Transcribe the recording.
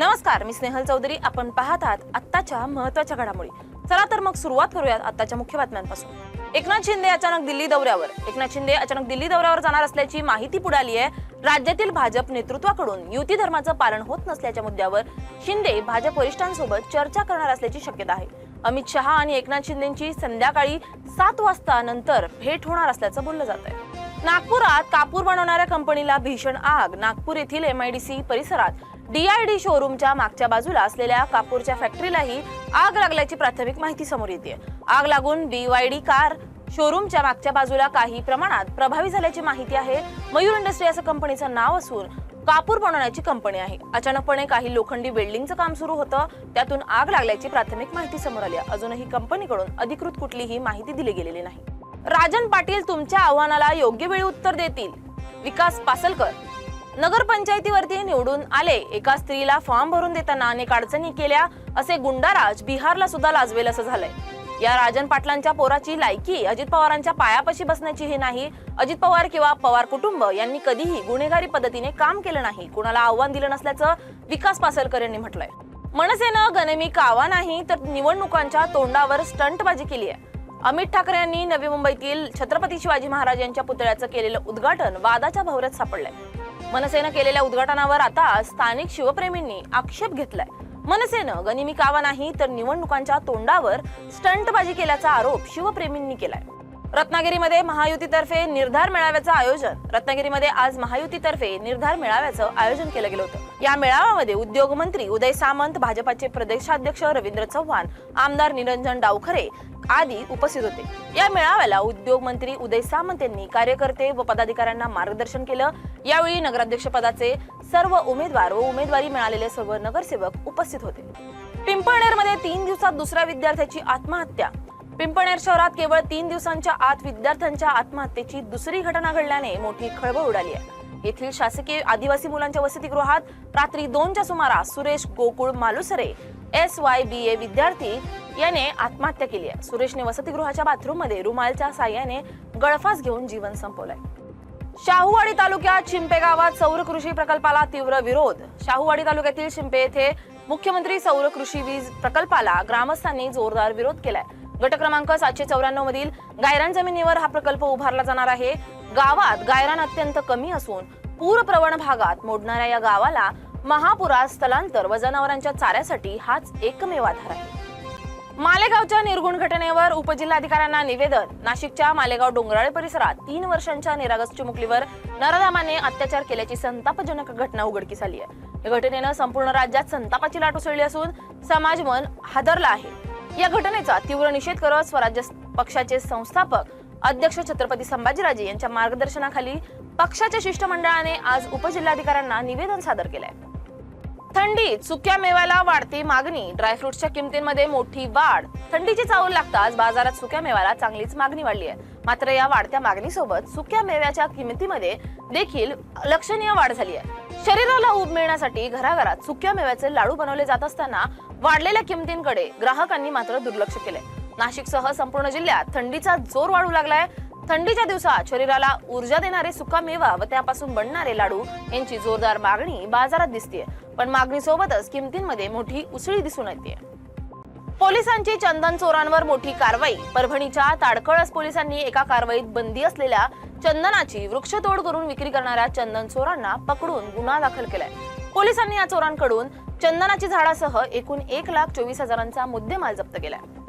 नमस्कार मी स्नेहल चौधरी. आपण पाहत आहात आत्ताच्या महत्त्वाच्या घडामोडी. चला तर मग सुरुवात करूयात आत्ताच्या मुख्य बातम्यांपासून. एकनाथ शिंदे अचानक दिल्ली दौऱ्यावर. एकनाथ शिंदे अचानक दिल्ली दौऱ्यावर जाणार असल्याची माहिती पुढे आली आहे. राज्यातील भाजप नेतृत्वाकडून युती धर्माचं पालन होत नसल्याच्या मुद्द्यावर शिंदे भाजप वरिष्ठांसोबत चर्चा करणार असल्याची शक्यता आहे. अमित शहा आणि एकनाथ शिंदेची संध्याकाळी सात वाजता नंतर भेट होणार असल्याचं बोललं जात आहे. नागपुरात कापूर बनवणाऱ्या कंपनीला भीषण आग. नागपूर येथील एमआयडीसी परिसरात डीआयडी शोरूमच्या मागच्या बाजूला असलेल्या कापूरच्या फॅक्टरीलाही आग लागल्याची प्राथमिक माहिती समोर येते आग लागून डीवायडी कार शोरूमच्या मागच्या बाजूला काही प्रमाणात प्रभावी झाल्याची माहिती आहे. मयूर इंडस्ट्री असं कंपनीचं नाव असून कापूर बनवण्याची कंपनी आहे. अचानकपणे काही लोखंडी वेल्डिंगचं काम सुरू होतं. त्यातून आग लागल्याची प्राथमिक माहिती समोर आली आहे. अजूनही कंपनीकडून अधिकृत कुठलीही माहिती दिली गेलेली नाही. राजन पाटील तुमच्या आव्हानाला योग्य वेळी उत्तर देतील. विकास पासलकर नगरपंचायतीवरती निवडून आले. एका स्त्रीला फॉर्म भरून देताना अनेक अडचणी केल्या. असे गुंडाराज बिहारला सुद्धा लाजवेल असं झालंय. या राजन पाटलांच्या पोराची लायकी अजित पवारांच्या पायापाशी बसण्याची हे नाही. अजित पवार किंवा पवार कुटुंब यांनी कधीही गुन्हेगारी पद्धतीने काम केलं नाही. कुणाला आव्हान दिलं नसल्याचं विकास पासलकर यांनी म्हटलंय. मनसेनं गणमी कावा नाही तर निवडणुकांच्या तोंडावर स्टंटबाजी केली आहे. अमित ठाकरे यांनी नवी मुंबईतील छत्रपती शिवाजी महाराज यांच्या पुतळ्याचं केलेलं उद्घाटन वादाच्या भवऱ्यात सापडलंय. मनसेनं केलेल्या उद्घाटनावर आता स्थानिक शिवप्रेमींनी आक्षेप घेतलाय. मनसेनं गनिमी कावा नाही तर निवडणुकांच्या तोंडावर स्टंटबाजी केल्याचा आरोप शिवप्रेमींनी केलाय. रत्नागिरीमध्ये महायुतीतर्फे निर्धार मेळाव्याचं आयोजन. रत्नागिरीमध्ये आज महायुतीतर्फे निर्धार मेळाव्याचं आयोजन केलं गेलं होतं. या मेळाव्यामध्ये उद्योग मंत्री उदय सामंत भाजपाचे प्रदेशाध्यक्ष रवींद्र चव्हाण आमदार निरंजन डावखरे आदी उपस्थित होते. या मेळाव्याला उद्योग मंत्री उदय सामंत यांनी कार्यकर्ते व पदाधिकाऱ्यांना मार्गदर्शन केलं. यावेळी नगराध्यक्ष पदाचे सर्व उमेदवार व उमेदवारी मिळालेले सर्व नगरसेवक उपस्थित होते. पिंपळनेरमध्ये तीन दिवसात दुसऱ्या विद्यार्थ्याची आत्महत्या पिंपणेर शहरात केवळ तीन दिवसांच्या आत विद्यार्थ्यांच्या आत्महत्येची दुसरी घटना घडल्याने मोठी खळबळ उडाली आहे. येथील शासकीय आदिवासी मुलांच्या वसतिगृहात रात्री दोनच्या सुमारास Suresh Gokul Malusare S Y B A विद्यार्थी याने आत्महत्या केली आहे. सुरेशने वसतिगृहाच्या बाथरूममध्ये रुमालच्या साह्याने गळफास घेऊन जीवन संपवलंय. शाहूवाडी तालुक्यात शिंपे गावात सौर कृषी प्रकल्पाला तीव्र विरोध. शाहूवाडी तालुक्यातील शिंपे येथे मुख्यमंत्री सौर कृषी वीज प्रकल्पाला ग्रामस्थांनी जोरदार विरोध केलाय. गट क्रमांक सातशे चौऱ्याण्णव मधील गायरान जमिनीवर हा प्रकल्प उभारला जाणार आहे. गावात गायरान अत्यंत कमी असून पूरप्रवण भागात मोडणाऱ्या या गावाला महापुरात स्थलांतर व जनावरांच्या चाऱ्यासाठी हाच एकमेव आधार आहे. मालेगावच्या निर्गुण घटनेवर उपजिल्हाधिकाऱ्यांना निवेदन. नाशिकच्या मालेगाव डोंगराळे परिसरात तीन वर्षांच्या निरागस चिमुकलीवर नरदामाने अत्याचार केल्याची संतापजनक घटना उघडकीस आली आहे. या घटनेनं संपूर्ण राज्यात संतापाची लाट उसळली असून समाज मन हादरला आहे. या घटनेचा तीव्र निषेध करत स्वराज्य पक्षाचे संस्थापक अध्यक्ष छत्रपती संभाजीराजे यांच्या मार्गदर्शनाखाली पक्षाच्या शिष्टमंडळाने आज उपजिल्हाधिकाऱ्यांना निवेदन सादर केलंय. थंडी सुक्या मेव्याला वाढती मागणी. ड्रायफ्रुट्सच्या किमतींमध्ये मोठी वाढ. थंडीची चावल लागताच बाजारात सुक्या मेव्याला चांगलीच मागणी वाढली आहे. मात्र या वाढत्या मागणीसोबत सुक्या मेव्याच्या किमतीमध्ये देखील लक्षणीय वाढ झाली आहे. शरीराला ऊब मिळण्यासाठी घराघरात सुक्या मेव्याचे लाडू बनवले जात असताना वाढलेल्या किमतींकडे ग्राहकांनी मात्र दुर्लक्ष केलंय नाशिकसह संपूर्ण जिल्ह्यात थंडीचा जोर वाढू लागलाय. थंडीच्या दिवसात शरीराला ऊर्जा देणारे सुका मेवा व त्यापासून बनणारे लाडू यांची जोरदार मागणी बाजारात दिसतेय. पण मागणीसोबतच किमतींमध्ये मोठी उसळी दिसून येते पोलिसांची चंदन चोरांवर मोठी कारवाई. परभणीच्या ताडकळस पोलिसांनी एका कारवाईत बंदी असलेल्या चंदनाची वृक्षतोड करून विक्री करणाऱ्या चंदन चोरांना पकडून गुन्हा दाखल केलाय. पोलिसांनी या चोरांकडून चंदनाची झाडासह एकूण एक लाख चोवीस हजारांचा मुद्देमाल जप्त केलाय.